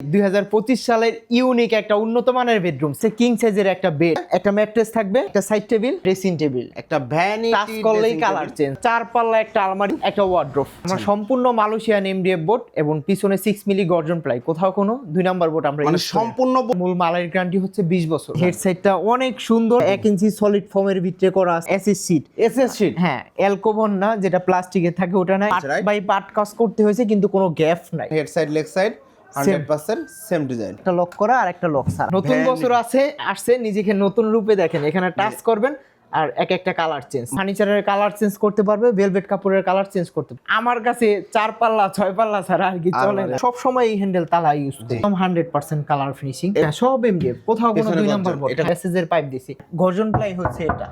দুই হাজার পঁচিশ সালের ইউনিক একটা উন্নত মানের বেডরুম সে কিং সাইজের একটা বেড একটা ম্যাট্রেস থাকবে একটা সাইড টেবিল ড্রেসিং টেবিল একটা ভ্যানি টাচ করলেই কালার চেঞ্জ চার পাল্লা একটা আলমারি একটা ওয়ার্ড্রোফ আমরা সম্পূর্ণ মালয়েশিয়ান এমডিএফ বোর্ড এবং পিছনে সিক্স মিলি গর্জন প্লাই কোথাও কোনো দুই নাম্বার বোর্ড আমরা মানে না। সম্পূর্ণ মূল মালের গ্যারান্টি হচ্ছে বিশ বছর। হেড সাইডটা অনেক সুন্দর। এক ইঞ্চি সলিড ফর্মের ভিতরে করা এসএস সিট এসএস শিট হ্যাঁ অ্যালকোবন না যেটা প্লাস্টিকের থাকে ওটা নাই। আচ্ছা, বাই পার্ট কাজ করতে হয়েছে কিন্তু কোনো গ্যাপ নাই। Head side leg side same design একটা লক করা আর একটা লক ছাড়া। নতুন বছর আছে আসছে নিজেকে নতুন রূপে দেখেন। এখানে টাচ করবেন আর এক একটা কালার চেঞ্জ ফার্নিচারের কালার চেঞ্জ করতে পারবে ভেলভেট কাপড়ের কালার চেঞ্জ করতে পারবে। আমার কাছে চার পাল্লা ছয় পাল্লা ছাড়া আর কি চলে না। সব সময় এই হ্যান্ডেল তালা ইউজ করি। হান্ড্রেড পার্সেন্ট কালার ফিনিশিং সব এমডিএফ কোথাও কোনো দুই নাম্বার বোর্ড এটা- এটা মেসেজের পাইপ দিছি। গর্জন প্লাই হচ্ছে এটা।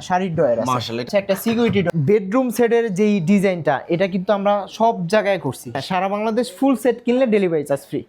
শাড়ির ডয়ার আছে। মাশাআল্লাহ। হচ্ছে একটা সিকিউরিটি বেডরুম সেটের যেই ডিজাইনটা এটা কিন্তু আমরা সব জায়গায় করছি। সারা বাংলাদেশ ফুল সেট কিনলে ডেলিভারি চার্জ ফ্রি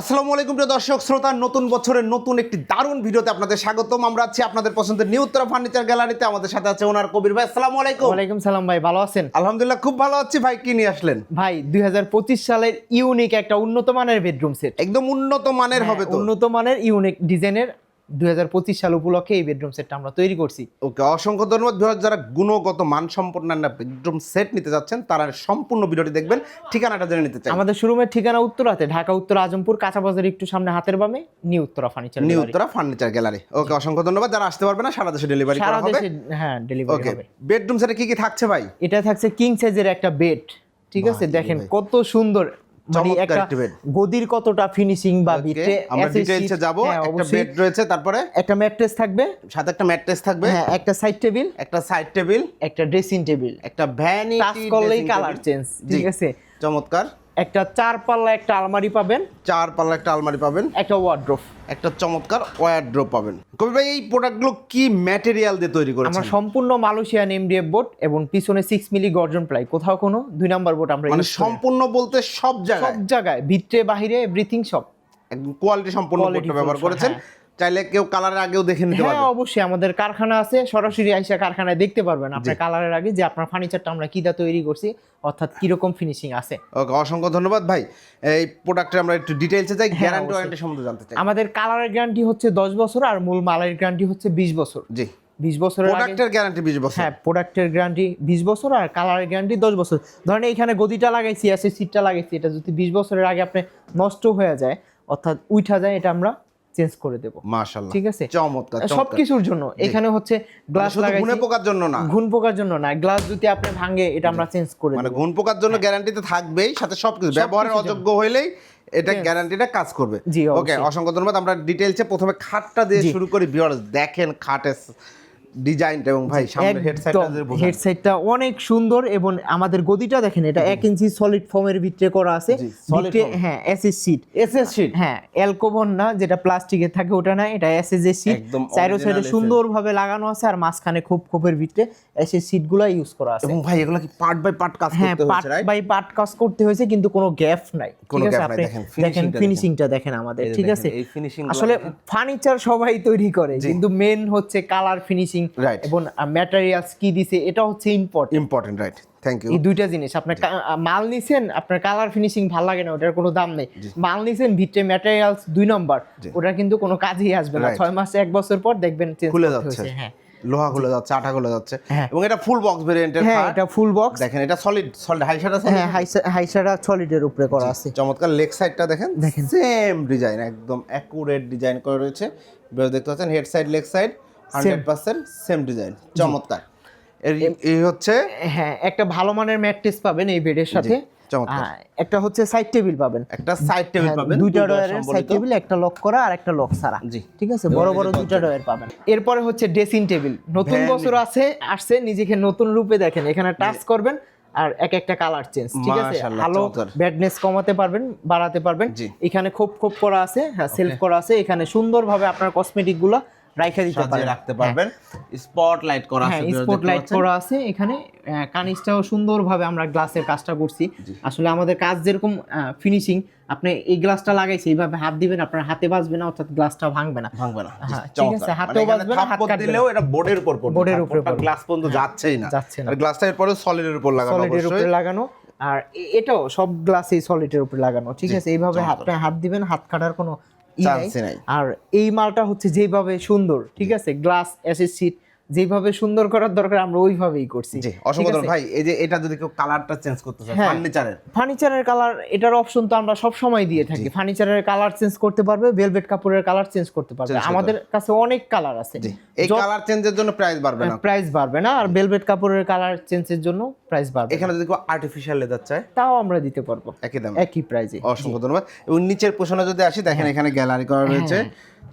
আসসালামু আলাইকুম প্রিয় দর্শক শ্রোতা নতুন বছরের নতুন একটি দারুণ ভিডিওতে আপনাদের স্বাগতম। আমরা আছি আপনাদের পছন্দের নিউ উত্তরা ফার্নিচার গ্যালারিতে। আমাদের সাথে আছে ওনার কবির ভাই। আসসালামু আলাইকুম। ওয়ালাইকুম সালাম ভাই ভালো আছেন? আলহামদুলিল্লাহ খুব ভালো আছি। ভাই কি নিয়ে আসলেন? ভাই দুই হাজার পঁচিশ সালের ইউনিক একটা উন্নত মানের বেডরুম সেট। একদম উন্নত মানের হবে তো। উন্নত মানের ইউনিক ডিজাইনের দুই হাজার পঁচিশ সাল উপলক্ষে এই বেডরুম সেটটা আমরা তৈরি করছি। ওকে অসংখ্য ধন্যবাদ বিহার যারা গুণগত মান সম্পন্ন একটা বেডরুম সেট নিতে যাচ্ছেন তারা সম্পূর্ণ ভিডিওটি দেখবেন ঠিকানাটা জেনে নিতে চাই। আমাদের শোরুমের ঠিকানা উত্তরাতে ঢাকা উত্তর আজমপুর কাঁচা বাজার একটু সামনে হাতের বামে new Uttara furniture new Uttara furniture gallery okay অসংখ্য ধন্যবাদ যারা আসতে পারবে না সারা দেশে ডেলিভারি করা হবে। হ্যাঁ ডেলিভারি হবে। বেডরুম সেটে কি কি থাকছে ভাই? এটা থাকছে কিং সাইজের একটা বেড ঠিক আছে? দেখেন কত সুন্দর মানে একটা গদির কতটা ফিনিশিং বা বিটে আমরা ডিটেইলসে যাব হ্যাঁ, একটা অবশ্যই। বেড রয়েছে তারপরে? একটা ম্যাট্রেস থাকবে। সাথে একটা ম্যাট্রেস থাকবে। হ্যাঁ একটা সাইড টেবিল একটা সাইড টেবিল একটা ড্রেসিং টেবিল একটা ভ্যানিটি টাচ করলেই কালার চেঞ্জ ঠিক আছে? চমৎকার। একটা চার পাল্লা একটা আলমারি পাবেন। চার পাল্লা একটা আলমারি পাবেন। একটা ওয়ার্ড্রোফ একটা চমৎকার ওয়ারড্রপ পাবেন। কবি ভাই এই প্রোডাক্টগুলো কি ম্যাটেরিয়াল দিয়ে তৈরি করেছেন? আমরা সম্পূর্ণ মালয়েশিয়ান এমডিএফ বোর্ড এবং পিছনে সিক্স মিলি গর্জন প্লাই কোথাও কোনো দুই নাম্বার বোর্ড আমরা মানে। সম্পূর্ণ বলতে সব জায়গায়? সব জায়গায় ভিতরে বাহিরে এভরিথিং সব। একদম কোয়ালিটি সম্পূর্ণ বোর্ডটা ব্যবহার করেছেন। হ্যাঁ। চাইলে কেউ কালারের আগেও দেখে নিতে পারবে। হ্যাঁ অবশ্যই আমাদের কারখানা আছে সরাসরি আইসা কারখানায় দেখতে পারবেন। আপনার কালারের আগে যে আপনার ফার্নিচারটা আমরা কিটা তৈরি করছি অর্থাৎ কীরকম ফিনিশিং আছে। ওকে অসংখ্য ধন্যবাদ। ভাই এই প্রোডাক্টের আমরা একটু ডিটেইলসে যাই গ্যারান্টি হ্যাঁ, ওয়ারেন্টি সম্বন্ধে জানতে চাই। আমাদের কালারের গ্যারান্টি হচ্ছে দশ বছর আর মূল মালের গ্যারান্টি হচ্ছে বিশ বছর। জি। বিশ বছরের প্রোডাক্টের গ্যারান্টি বিশ বছর। হ্যাঁ প্রোডাক্টের গ্যারান্টি বিশ বছর আর কালারের গ্যারান্টি দশ বছর। ধরেন এইখানে গদিটা লাগাইছি এসে সিটটা লাগাইছি এটা যদি বিশ বছরের আগে আপনি নষ্ট হয়ে যায় অর্থাৎ উঠা যায় এটা আমরা চেঞ্জ করে দেব। মাশাআল্লাহ। ঠিক আছে? চমৎকার সবকিছুর জন্য। এখানে হচ্ছে গ্লাস লাগাই লাগাইছি। পোকার জন্য না। ঘুন পোকার জন্য না। গ্লাস যদি আপনি ভাঙে এটা আমরা চেঞ্জ করে মানে ঘুণ ঘুন পোকার জন্য গ্যারান্টিতে থাকবেই সাথে সবকিছু। ব্যবহারের অযোগ্য হইলেই এটা গ্যারান্টিটা কাজ করবে। জি, ওকে অসংখ্য ধন্যবাদ। আমরা ডিটেইলসে প্রথমে খাটটা দিয়ে শুরু করি ভিউয়ার্স দেখেন খাটের ডিজাইনটা এবং ভাই সামনে হেড সাইডটা একদম হেড সাইডটা অনেক সুন্দর এবং আমাদের গদিটা দেখেন এটা এক ইঞ্চি সলিড ফর্মের ভিতরে করা আছে। হ্যাঁ এসএস সিট এসএস শীট হ্যাঁ না যেটা প্লাস্টিকের থাকে ওটা না এটা এসএস এর সিট চাইরো সাইডে সুন্দরভাবে লাগানো আছে আর মাঝখানে খুব খোপের ভিতরে এসএস সিটগুলো ইউজ করা আছে। এবং ভাই এগুলো কি পার্ট বাই পার্ট কাজ হ্যাঁ করতে হচ্ছে রাইট বাই পার্ট কাজ করতে হয়েছে কিন্তু কোনো গ্যাপ নাই। কোনো gap নাই, দেখেন, ফিনিশিংটা দেখেন আমাদের ঠিক আছে? আসলে ফার্নিচার সবাই তৈরি করে কিন্তু মেন হচ্ছে কালার ফিনিশিং Right. এবং ম্যাটেরিয়ালস কি দিছে এটা হচ্ছে important important right thank you এই দুইটা জিনিস আপনার মাল নিছেন আপনার কালার ফিনিশিং ভালো লাগে না ওটার কোনো দাম নেই। মাল নিছেন ভিতরে ম্যাটেরিয়ালস দুই নম্বর ওটার কিন্তু কোনো কাজেই আসবে না. ছয় মাস এক বছর পর দেখবেন চেঞ্জ খুলে যাচ্ছে। হ্যাঁ। লোহা খুলে যাচ্ছে আঠা খুলে যাচ্ছে। হ্যাঁ। এবং এটা ফুল বক্স ভেরিয়েন্টের হ্যাঁ এটা ফুল বক্স দেখেন এটা সলিড সলিড হাইসার আছে হ্যাঁ হাইসারা সলিডের উপরে করা আছে। চমৎকার লেগ সাইডটা দেখেন দেখেন। সেম ডিজাইন একদম অ্যাকুরেট ডিজাইন করা রয়েছে। বেশ দেখতে পাচ্ছেন head side leg side hundred percent same design চমৎকার। এই হচ্ছে? হ্যাঁ একটা ভালো মানের ম্যাট্রেস পাবেন এই বেডের সাথে। একটা হচ্ছে সাইড টেবিল পাবেন। একটা সাইড টেবিল হ্যাঁ, পাবেন। দুইটা ডয়ারের সাইড টেবিল একটা লক করা আর একটা লক ছাড়া। জি। ঠিক আছে? বড় বড় দুইটা। ডয়ার পাবেন। এরপরে হচ্ছে ড্রেসিং টেবিল নতুন বছর আছে আসছে নিজেকে নতুন রূপে দেখেন। এখানে টাচ করবেন আর এক একটা কালার চেঞ্জ ঠিক আছে? আলো ব্যাডনেস কমাতে পারবেন বাড়াতে পারবেন। এখানে খোপ খোপ করা আছে। হ্যাঁ সেলফ করা আছে। এখানে সুন্দরভাবে আপনার কসমেটিকগুলো রাইখা দিতে পারেন। রাখতে পারবেন। স্পট লাইট করা আছে হ্যাঁ স্পট লাইট করা আছে। এখানে কানিসটাও সুন্দরভাবে আমরা গ্লাসের কাজটা করছি। আসলে আমাদের কাজ যেরকম ফিনিশিং আপনি এই গ্লাসটা লাগাইছে এইভাবে হাত দিবেন আপনার হাতে বাজবে না অর্থাৎ গ্লাসটা ভাঙবে না। ভাঙবে না। হ্যাঁ, ঠিক আছে, হাতেও মানে বাজবে না, হাত দিলেও এটা বোর্ডের উপর পড়বে। বোর্ডের উপরে পড়বে। গ্লাস পর্যন্ত যাচ্ছেই না। যাচ্ছে না। আর গ্লাসটা এরপরে সলিডের উপর লাগানো সলিডের উপরে লাগানো। আর এটাও সব গ্লাসেই সলিডের উপর লাগানো। ঠিক আছে এইভাবে হাতটা হাত দিবেন হাত কাটার কোনো আর এই মালটা হচ্ছে যেভাবে সুন্দর ঠিক আছে? গ্লাস অ্যাসেস সিট যেভাবে সুন্দর করার দরকার আমরা ওইভাবেই করছি। জি অসংখ্য ভাই এই যে এটা যদি কেউ কালারটা চেঞ্জ করতে চায় হ্যাঁ। ফার্নিচারের ফার্নিচারের কালার এটার অপশন তো আমরা সব সময় দিয়ে থাকি। ফার্নিচারের কালার চেঞ্জ করতে পারবে ভেলভেট কাপড়ের কালার চেঞ্জ করতে পারবে। আমাদের কাছে অনেক কালার আছে। এই কালার চেঞ্জের জন্য প্রাইস বাড়বে না। প্রাইস বাড়বে না। আর ভেলভেট কাপড়ের কালার চেঞ্জের জন্য প্রাইস বাড়বে এখানে যদি কেউ আর্টিফিশিয়াল লেদার চায় তাও আমরা দিতে পারব। একই দাম। একই প্রাইসে অসংখ্য ধন্যবাদ। এবং নিচের পোষণে যদি আসি দেখেন হ্যাঁ। এখানে গ্যালারি করা রয়েছে।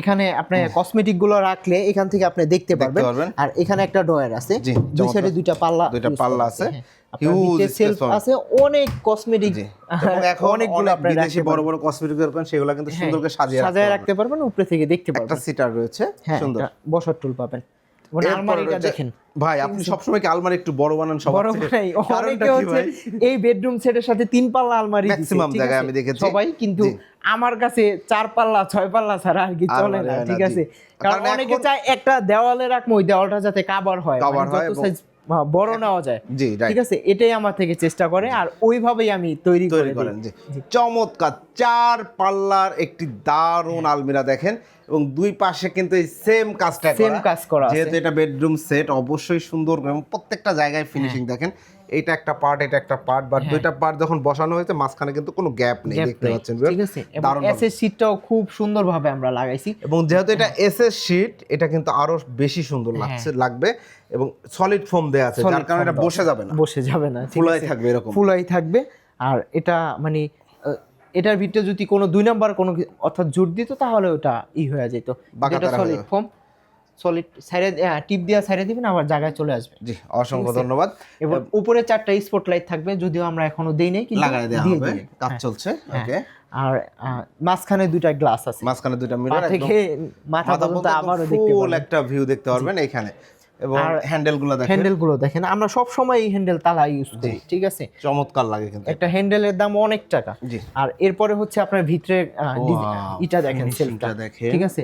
এখানে আপনি কসমেটিকগুলো রাখলে এখান থেকে আপনি দেখতে পারবেন। আর এখানে একটা ডয়ার আছে। দুই সাইডে দুইটা পাল্লা দুইটা পাল্লা আছে। হিউজ পাবেন। আছে অনেক কসমেটিক এখন অনেকগুলো আপনি বিদেশি বড় বড় কসমেটিক দোকান সেগুলো কিন্তু হ্যাঁ, সুন্দর করে সাজিয়ে রাখতে সাজায় পারবেন। রাখতে পারবেন উপরে থেকে দেখতে একটা পারবেন। সিটার রয়েছে হ্যাঁ সুন্দর। বসার টুল পাবেন। আলমারিটা দেখেন। ভাই আপনি সবসময় কি আলমারি একটু বড় বানান সবার বড় থেকে? অনেকে হচ্ছে এই বেডরুম সেটের সাথে তিন পাল্লা আলমারি ম্যাক্সিমাম জায়গায় আমি দেখেছি। সবাই কিন্তু আমার কাছে চার পাল্লা ছয় পাল্লা ছাড়া আর কি চলে না ঠিক আছে? কারণ অনেকে চায় একটা দেওয়ালে রাখব ওই দেওয়ালটা যাতে কাভার হয়। Cover মানে হয় বড় নেওয়া যায়। জি ঠিক আছে? এটাই আমার থেকে চেষ্টা করে আর ওইভাবেই আমি তৈরি তৈরি করে করেন জি। চমৎকার। চার পাল্লার একটি দারুণ আলমিরা দেখেন এবং দুই পাশে কিন্তু এই সেম কাজটা সেম কাজ করা। যেহেতু এটা বেডরুম সেট অবশ্যই সুন্দর এবং প্রত্যেকটা জায়গায় ফিনিশিং হ্যাঁ। দেখেন। এটা একটা পার্ট এটা একটা পার্ট বা দুইটা পার্ট যখন বসানো হয়েছে মাঝখানে কিন্তু কোনো গ্যাপ নেই দেখতে পাচ্ছেন ঠিক আছে। এবং এসএস শীটটাও খুব সুন্দরভাবে আমরা লাগাইছি। এবং যেহেতু এটা এসএস শীট এটা কিন্তু আরও বেশি সুন্দর লাগছে লাগবে। এবং সলিড ফোম দেয়া আছে যার হ্যাঁ। কারণে এটা বসে যাবে না। বসে যাবে না ফুলাই থাকবে এরকম। ফুলাই থাকবে। আর এটা মানে এটার ভিতরে যদি কোনো দুই নাম্বার কোনো অর্থাৎ জোর দিত তাহলে ওটা ই হয়ে যেত। এটা সলিড। ফর্ম সলিড সাইডে টিপ দিয়া সাইডে দিবেন আবার জায়গায় চলে আসবে। জি অসংখ্য ধন্যবাদ। এবং উপরে চারটা স্পটলাইট থাকবে যদিও আমরা এখনও দেই নাই কিন্তু লাগাই দেওয়া হবে। কাজ হ্যাঁ, চলছে হ্যাঁ। ওকে। আর মাঝখানে দুইটা গ্লাস আছে। মাঝখানে দুইটা মিরর থেকে মাথা পর্যন্ত আবারও দেখতে পাবেন। একটা ভিউ দেখতে পারবেন এখানে এবং আর হ্যান্ডেলগুলো দেখেন। হ্যান্ডেলগুলো দেখেন। আমরা সব সময় এই হ্যান্ডেল তালা ইউজ করি ঠিক আছে? চমৎকার লাগে কিন্তু একটা হ্যান্ডেলের দাম অনেক টাকা। আর এরপরে হচ্ছে আপনার ভিতরে ইটা দেখেন finishing সেলফটা টা দেখেন। ঠিক আছে?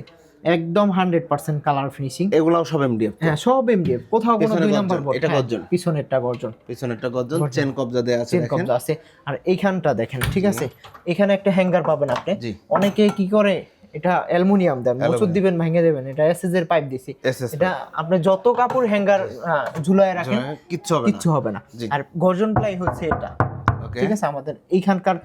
একদম হান্ড্রেড পার্সেন্ট কালার ফিনিশিং এগুলাও সব এমডিএফ হ্যাঁ সব এমডিএফ কোথাও কোনো দুই নাম্বার এটা গর্জন। পিছনেরটা গর্জন। পিছনেরটা গর্জন চেন কবজা দেয়া আছে চেন কবজা আছে। আর এইখানটা দেখেন ঠিক আছে? এখানে একটা হ্যাঙ্গার পাবেন আপনি। অনেকে কি করে এটা অ্যালুমিনিয়াম দেন মজুদ দিবেন ভেঙে দেবেন। এটা এসএস এর পাইপ দিছি। এটা আপনি যত কাপড় হ্যাঙ্গার ঝুলায় রাখেন কিচ্ছু হবে না। কিচ্ছু হবে না। আর গর্জন প্লাই হচ্ছে এটা। ঠিক আছে আমাদের এইখানকার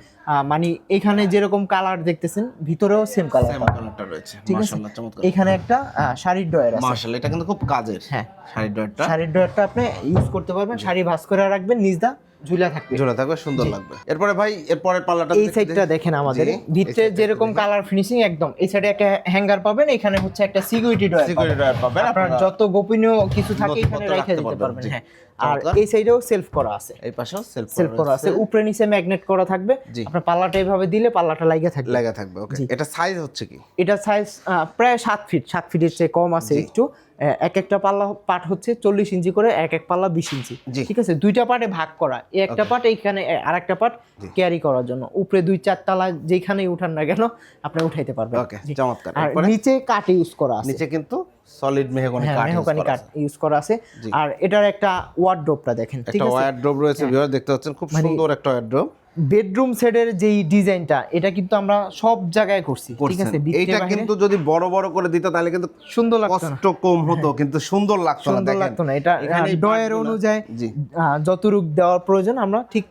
মানে এখানে যেরকম কালার দেখতেছেন ভিতরেও সেম কালার সেম কালারটা রয়েছে। মাশাআল্লাহ চমৎকার। এখানে একটা শাড়ির ড্রয়ার আছে। মাশাআল্লাহ এটা কিন্তু খুব কাজের হ্যাঁ। শাড়ির ডয়ারটা শাড়ির ড্রয়ারটা আপনি ইউজ করতে পারবেন। শাড়ি ভাঁজ করে রাখবেন নিজদা ঝুলা থাকবে। ঝোলা থাকবে সুন্দর লাগবে। এরপরে ভাই এরপরের পাল্লাটা এই সাইডটা দেখেন আমাদের। ভিতরে যেরকম কালার ফিনিশিং একদম। এই সাইডে একটা হ্যাঙ্গার পাবেন এখানে হচ্ছে একটা সিকিউরিটি ড্রয়ার সিকিউরিটি ডয়ার পাবেন আপনার যত গোপনীয় কিছু থাকে এখানে রেখে রাখতে দিতে পারবেন। হ্যাঁ। আর এই সাইডেও সেলফ করা আছে। এই পাশেও সেলফ সেলফ করা আছে। উপরে নিচে ম্যাগনেট করা থাকবে। আপনার পাল্লাটা এইভাবে দিলে পাল্লাটা লাগিয়ে থাকবে। লাগা থাকবে ওকে এটা সাইজ হচ্ছে কি? এটা সাইজ প্রায় সাত ফিট সাত ফিটের চেয়ে কম আছে একটু। এক একটা পাল্লা পাট হচ্ছে চল্লিশ ইঞ্চি করে এক এক পাল্লা বিশ ইঞ্চি। ঠিক আছে? দুইটা পার্টে ভাগ করা। এই একটা পার্ট এইখানে আর একটা পার্ট ক্যারি করার জন্য। উপরে দুই চার তালা যেখানেই উঠান না কেন আপনি উঠাইতে পারবেন। ওকে। চমৎকার। আর নিচে কাঠ ইউজ করা আছে। নিচে কিন্তু সলিড মেহগনি হ্যাঁ কাঠ করা কাঠ ইউজ করা আছে। আর এটার একটা ওয়ার্ড্রোপটা দেখেন ঠিক আছে? হ্যাঁ। রয়েছে ভিউয়ার দেখতে পাচ্ছেন খুব সুন্দর একটা বেডরুম সেটের যেই ডিজাইনটা এটা কিন্তু আমরা সব জায়গায় করছি ঠিক আছে? বাহিরে কিন্তু যদি বড় বড় করে দিত তাহলে কিন্তু সুন্দর লাগতো কষ্ট কম হতো কিন্তু সুন্দর লাগতো না সুন্দর দেখেন। লাগতো না। এটা ডয়ের অনুযায়ী আহ, যতটুক দেওয়ার প্রয়োজন আমরা ঠিক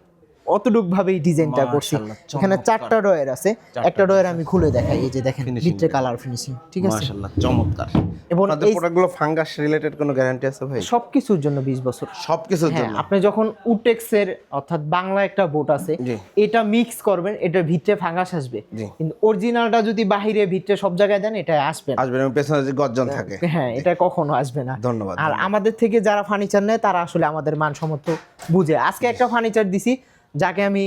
অতটুক ভাবেই ডিজাইনটা করছি। এখানে চারটা ডয়ের আছে। একটা ডয়ের আমি খুলে দেখাই এই যে দেখেন ভিতরে কালার ফিনিশিং ঠিক আছে? মাশাআল্লাহ চমৎকার। এবং এই প্রোডাক্টগুলো ফাঙ্গাস রিলেটেড কোনো গ্যারান্টি আছে ভাই? সবকিছুর জন্য 20 বছর। সবকিছুর হ্যাঁ জন্য। আপনি যখন উটেক্সের অর্থাৎ বাংলা একটা বোট আছে এটা মিক্স করবেন এটার ভিতরে ফাঙ্গাস আসবে। কিন্তু অরিজিনালটা যদি বাহিরে ভিতরে সব জায়গায় দেন এটা আসবে না। আসবে এবং পেছনে যে গর্জন থাকে। হ্যাঁ এটা কখনো আসবে না। ধন্যবাদ আর আমাদের থেকে যারা ফার্নিচার নেয় তারা আসলে আমাদের মানসম্মত বুঝে। আজকে একটা ফার্নিচার দিছি যাকে আমি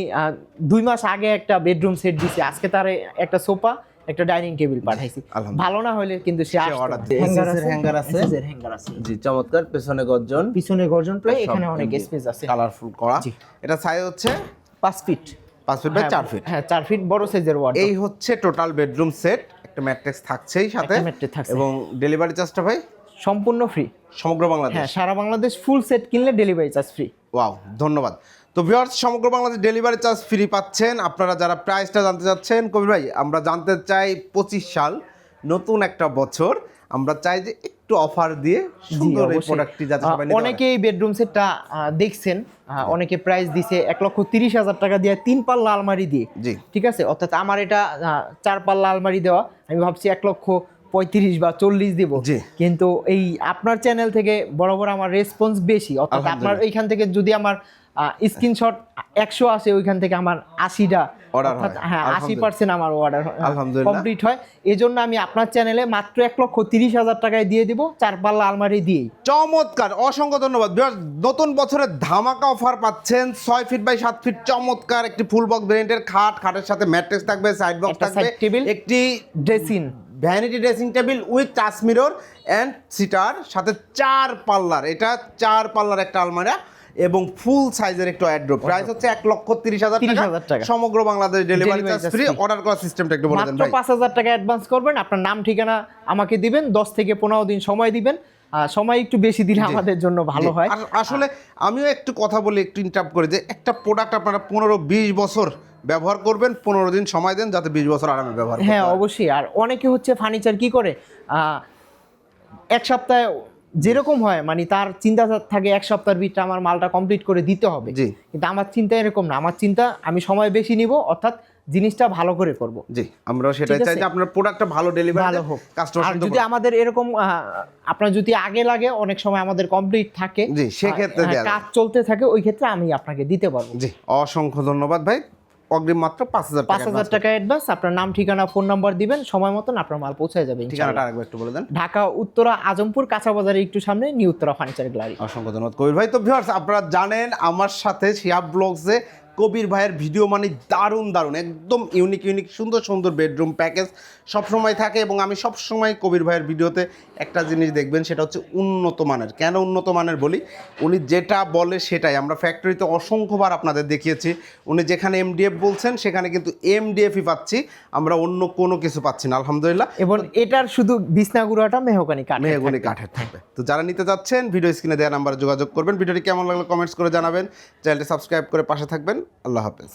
দুই মাস আগে একটা বেডরুম সেট দিছি। আজকে তার একটা সোফা একটা ডাইনিং টেবিল পাঠাইছি। ভালো না হলে কিন্তু সে order দিয়ে- আছে, hanger আছে। এর hanger আছে। জি চমৎকার। পেছনে গর্জন। পিছনে গর্জন প্লাই এখানে অনেক স্পেস আছে। কালারফুল করা। এটা সাইজ হচ্ছে পাঁচ ফিট পাঁচ ফিট বাই চার ফিট হ্যাঁ চার ফিট বড় সাইজের ওয়ার্ড এই হচ্ছে টোটাল বেডরুম সেট একটা ম্যাট্রিক্স থাকছেই সাথে। একটা matrix থাকছে। এবং ডেলিভারি চার্জটা ভাই? সম্পূর্ণ ফ্রি সমগ্র বাংলাদেশ। হ্যাঁ সারা বাংলাদেশ ফুল সেট কিনলে ডেলিভারি চার্জ ফ্রি ওয়াও ধন্যবাদ। তো ভিউয়ার্স সমগ্র বাংলাদেশ ডেলিভারি চার্জ ফ্রি পাচ্ছেন। আপনারা যারা প্রাইসটা জানতে চাচ্ছেন কবির ভাই আমরা জানতে চাই পঁচিশ সাল নতুন একটা বছর। আমরা চাই যে একটু অফার দিয়ে সুন্দর এই প্রোডাক্টটি যাতে সবাই। অনেকে এই বেডরুম সেটটা দেখছেন। অনেকে প্রাইস দিছে এক লক্ষ তিরিশ হাজার টাকা দিয়ে তিন পাল্লা আলমারি দিয়ে। জি। ঠিক আছে? অর্থাৎ আমার এটা চার পাল্লা আলমারি দেওয়া আমি ভাবছি এক লক্ষ পঁয়ত্রিশ বা চল্লিশ দিব। কিন্তু এই আপনার চ্যানেল থেকে বরাবর আমার রেসপন্স বেশি। অর্থাৎ আপনার এইখান থেকে যদি আমার স্ক্রিনশট একশো আসে ওইখান থেকে আমার আশিটা। হ্যাঁ। আশি পার্সেন্ট আমার অর্ডার কমপ্লিট হয়। এই জন্য আমি আপনার চ্যানেলে মাত্র এক লক্ষ তিরিশ হাজার টাকায় দিয়ে দিব। চার পাল্লা আলমারি দিয়েই। চমৎকার! অসংখ্য ধন্যবাদ। নতুন বছরের ধামাকা অফার পাচ্ছেন। ছয় ফিট বাই সাত ফিট চমৎকার। একটি ফুল বক্স ভেরিয়েন্টের খাট। খাটের সাথে ম্যাট্রেস থাকবে সাইড বক্স থাকবে। side একটি dressing vanity dressing table with touch mirror and seater সাথে চার পাল্লার। এটা চার পাল্লার একটা আলমারা। এবং ফুল সাইজের একটু অ্যাড্রো প্রাইস হচ্ছে এক লক্ষ তিরিশ হাজার 30,000 টাকা। সমগ্র Bangladesh delivery charge free order করার সিস্টেমটা একটু বলে দেন ভাই। পাঁচ হাজার টাকা অ্যাডভান্স করবেন। আপনার নাম ঠিকানা আমাকে দিবেন। দশ থেকে পনেরো দিন সময় দিবেন। সময় একটু বেশি দিলে আমাদের জন্য ভালো হয়। আর আসলে আমিও একটু কথা বলি একটু ইন্টারাপ্ট করি যে একটা প্রোডাক্ট আপনারা পনেরো বিশ বছর ব্যবহার করবেন পনেরো দিন সময় দেন যাতে বিশ বছর আরামে ব্যবহার হ্যাঁ অবশ্যই। আর অনেকে হচ্ছে ফার্নিচার কি করে? এক সপ্তাহে যেরকম হয় মানে তার চিন্তা থাকে এক সপ্তাহের ভিতরে আমার মালটা কমপ্লিট করে দিতে হবে। কিন্তু আমার চিন্তা এরকম না। আমার চিন্তা আমি সময় বেশি নিব অর্থাৎ জিনিসটা ভালো করে করব। জি আমরাও সেটাই চাই যে আপনার প্রোডাক্টটা ভালো ডেলিভারি ভালো হোক। কাস্টমার আর যদি আমাদের এরকম আপনার যদি আগে লাগে অনেক সময় আমাদের কমপ্লিট থাকে জি, সেক্ষেত্রে কাজ চলতে থাকে ওই ক্ষেত্রে আমি আপনাকে দিতে পারব। জি অসংখ্য ধন্যবাদ ভাই। অগ্রিম মাত্র পাঁচ হাজার পাঁচ হাজার টাকা অ্যাডভান্স আপনার নাম ঠিকানা ফোন নাম্বার দিবেন সময় মতন আপনার মাল পৌঁছে যাবে। ঠিকানাটা আরেকবার একটু বলে দেন। ঢাকা উত্তরা আজমপুর কাঁচা বাজারে একটু সামনে নিউ উত্তরা ফার্নিচার গ্যালারি অসংখ্য ধন্যবাদ কবির ভাই। তো ভিউয়ার্স আপনারা জানেন আমার সাথে শিয়াব ব্লগসে কবির ভাইয়ের ভিডিও মানে দারুণ দারুণ। একদম ইউনিক ইউনিক সুন্দর সুন্দর বেডরুম প্যাকেজ সবসময় থাকে এবং আমি সবসময় কবির ভাইয়ের ভিডিওতে একটা জিনিস দেখবেন সেটা হচ্ছে উন্নত মানের। কেন উন্নত মানের বলি? উনি যেটা বলে সেটাই। আমরা ফ্যাক্টরিতে অসংখ্যবার আপনাদের দেখিয়েছি। উনি যেখানে এমডিএফ বলছেন সেখানে কিন্তু এমডিএফই পাচ্ছি। আমরা অন্য কোনো কিছু পাচ্ছি না আলহামদুলিল্লাহ। এবং এটার শুধু বিছনা গুঁড়াটা মেহকানি কাঠ মেহগুনি কাঠের থাকবে। তো যারা নিতে যাচ্ছেন ভিডিও স্ক্রিনে দেওয়া নাম্বারে যোগাযোগ করবেন। ভিডিওটি কেমন লাগল কমেন্টস করে জানাবেন। চ্যানেলটি সাবস্ক্রাইব করে পাশে থাকবেন। আল্লাহ হাফেজ।